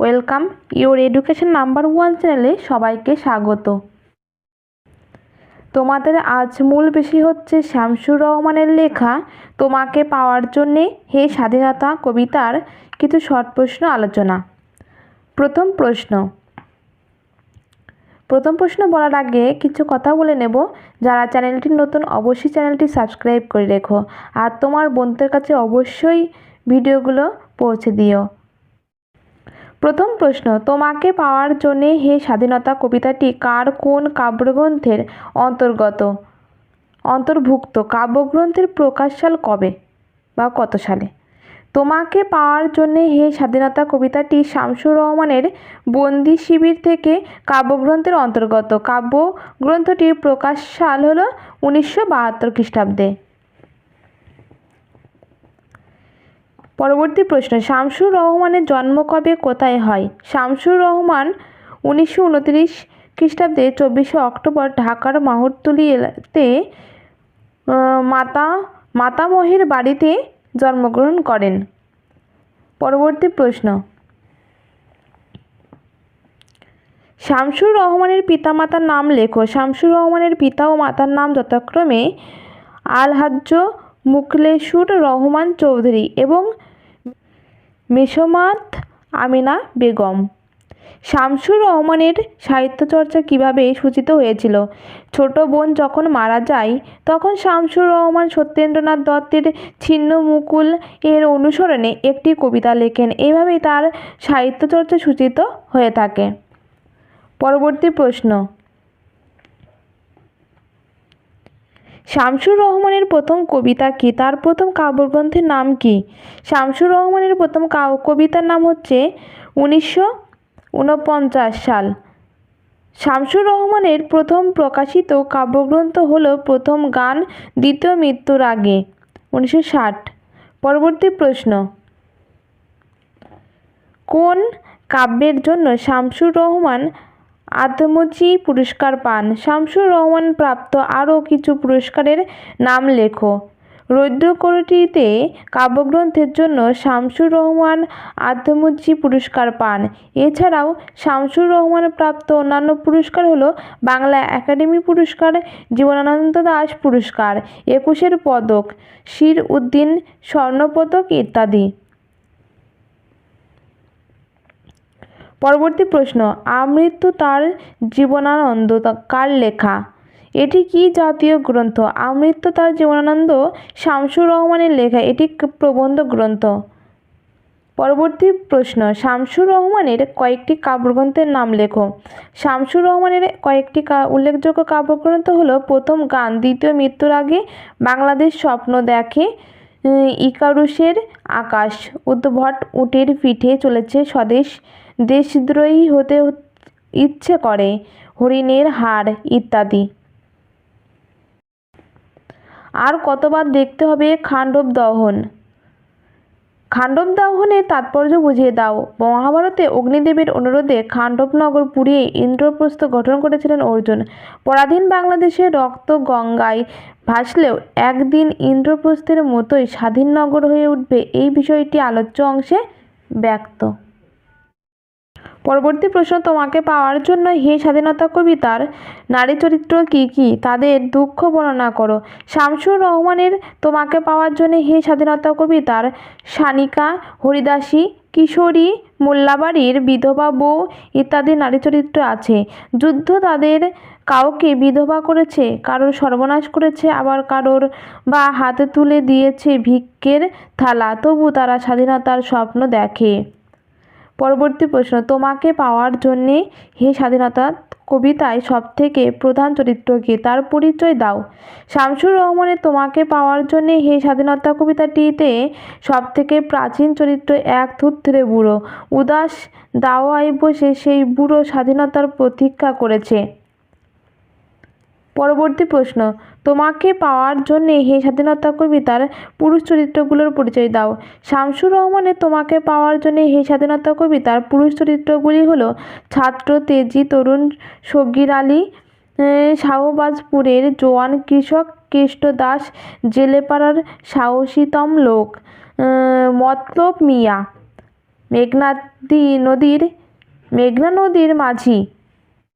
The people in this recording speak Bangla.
Welcome, your education number one চ্যানেলে সবাইকে স্বাগত। তোমাদের আজ মূল বিষয় হচ্ছে শামসুর রহমানের লেখা, তোমাকে পাওয়ার জন্যে হে স্বাধীনতা কবিতার কিছু শর্ট প্রশ্ন আলোচনা। প্রথম প্রশ্ন। প্রথম প্রশ্ন বলার আগে কিছু কথা বলে নেব, যারা চ্যানেলটি নতুন অবশ্যই চ্যানেলটি সাবস্ক্রাইব করে রেখো, আর তোমার বন্ধুদের কাছে অবশ্যই ভিডিওগুলো পৌঁছে দিও। প্রথম প্রশ্ন, তোমাকে পাওয়ার জন্যে হে স্বাধীনতা কবিতাটি কার কোন কাব্যগ্রন্থের অন্তর্গত? অন্তর্ভুক্ত, কাব্যগ্রন্থের প্রকাশসাল কবে বা কত সালে? তোমাকে পাওয়ার জন্যে হে স্বাধীনতা কবিতাটি শামসুর রহমানের বন্দি শিবির থেকে কাব্যগ্রন্থের অন্তর্গত। কাব্যগ্রন্থটির প্রকাশ সাল হল উনিশশো বাহাত্তর খ্রিস্টাব্দে। পরবর্তী প্রশ্ন, শামসুর রহমানের জন্ম কবে, কোথায় হয়? শামসুর রহমান উনিশশো উনত্রিশ খ্রিস্টাব্দে চব্বিশে অক্টোবর ঢাকার মাহুরতুলিতে মাতা, মাতামহের বাড়িতে জন্মগ্রহণ করেন। পরবর্তী প্রশ্ন, শামসুর রহমানের পিতামাতার নাম লেখো। শামসুর রহমানের পিতা ও মাতার নাম যথাক্রমে আলহাজ্জ মুখলেসুর রহমান চৌধুরী এবং মেসোমাত আমিনা বেগম। শামসুর রহমানের সাহিত্যচর্চা কীভাবে সূচিত হয়েছিল? ছোট বোন যখন মারা যায়, তখন শামসুর রহমান সত্যেন্দ্রনাথ দত্তের ছিন্ন মুকুল এর অনুসরণে একটি কবিতা লেখেন। এভাবেই তার সাহিত্যচর্চা সূচিত হয়ে থাকে। পরবর্তী প্রশ্ন। শামসুর রহমানের প্রথম কবিতা কি? তার প্রথম কাব্যগ্রন্থের নাম কি? শামসুর রহমানের প্রথম কবিতার নাম হচ্ছে উনিশশো উনপঞ্চাশ সাল। শামসুর রহমানের প্রথম প্রকাশিত কাব্যগ্রন্থ হলো প্রথম গান, দ্বিতীয় মৃত্যুর আগে। উনিশশো ষাট। পরবর্তী প্রশ্ন। কোন কাব্যের জন্য শামসুর রহমান আত্মচি পুরস্কার পান। শামসুর রহমান প্রাপ্ত আরও কিছু পুরস্কারের নাম লেখো। রৌদ্রকরটিতে কাব্যগ্রন্থের জন্য শামসুর রহমান আত্মচি পুরস্কার পান। এছাড়াও শামসুর রহমান প্রাপ্ত অন্যান্য পুরস্কার হলো বাংলা একাডেমি পুরস্কার, জীবনানন্দ দাস পুরস্কার, একুশের পদক, শির উদ্দিন স্বর্ণপদক ইত্যাদি। পরবর্তী প্রশ্ন, আমৃত্যু তার জীবনানন্দ কার লেখা? এটি কি জাতীয় গ্রন্থ? আমৃত্যু তার জীবনানন্দ শামসুর রহমানের লেখা। এটি প্রবন্ধ গ্রন্থ। পরবর্তী প্রশ্ন, শামসুর রহমানের কয়েকটি কাব্যগ্রন্থের নাম লেখো। শামসুর রহমানের কয়েকটি উল্লেখযোগ্য কাব্যগ্রন্থ হলো প্রথম গান, দ্বিতীয় মৃত্যুর আগে বাংলাদেশ স্বপ্ন দেখে ইকারুসের আকাশ। উদ্ভট উটের পিঠে চলেছে স্বদেশ দেশদ্রোহী হতে ইচ্ছে করে, হরিণের হাড় ইত্যাদি। আর কতবার দেখতে হবে খান্ডব দহন। খান্ডব দহনের তাৎপর্য বুঝিয়ে দাও। মহাভারতে অগ্নিদেবের অনুরোধে খান্ডবনগর পুড়িয়ে ইন্দ্রপ্রস্থ গঠন করেছিলেন অর্জুন। পরাধীন বাংলাদেশে রক্ত গঙ্গায় ভাসলেও একদিন ইন্দ্রপ্রস্থের মতোই স্বাধীন নগর হয়ে উঠবে এই বিষয়টি আলোচ্য অংশে ব্যক্ত। পরবর্তী প্রশ্ন, তোমাকে পাওয়ার জন্য হে স্বাধীনতা কবিতার নারী চরিত্র কী কী? তাদের দুঃখ বর্ণনা করো। শামসুর রহমানের তোমাকে পাওয়ার জন্য হে স্বাধীনতা কবিতার সানিকা হরিদাসী, কিশোরী মোল্লাবাড়ির বিধবা বউ ইত্যাদি নারী চরিত্র আছে। যুদ্ধ তাদের কাউকে বিধবা করেছে, কারোর সর্বনাশ করেছে, আবার কারোর বা হাতে তুলে দিয়েছে ভিক্ষের থালা। তবু তারা স্বাধীনতার স্বপ্ন দেখে। পরবর্তী প্রশ্ন, তোমাকে পাওয়ার জন্যে হে স্বাধীনতা কবিতায় সবথেকে প্রধান চরিত্রকে তার পরিচয় দাও। শামসুর রহমানের তোমাকে পাওয়ার জন্যে হে স্বাধীনতা কবিতাটিতে সবথেকে প্রাচীন চরিত্র এক থুত্রে বুড়ো। উদাস দাওয়ায় বসে সেই বুড়ো স্বাধীনতার প্রতীক্ষা করেছে। পরবর্তী প্রশ্ন, তোমাকে পাওয়ার জন্যে হে স্বাধীনতা কবিতার পুরুষ চরিত্রগুলোর পরিচয় দাও। শামসুর রহমানের তোমাকে পাওয়ার জন্যে হে স্বাধীনতা কবিতার পুরুষ চরিত্রগুলি হলো ছাত্র তেজি তরুণ সগির আলী শাহবাজপুরের জোয়ান কৃষক কৃষ্ট দাস, জেলেপাড়ার সাহসীতম লোক মতলব মিয়া, মেঘনাদি নদীর, মেঘনা নদীর মাঝি।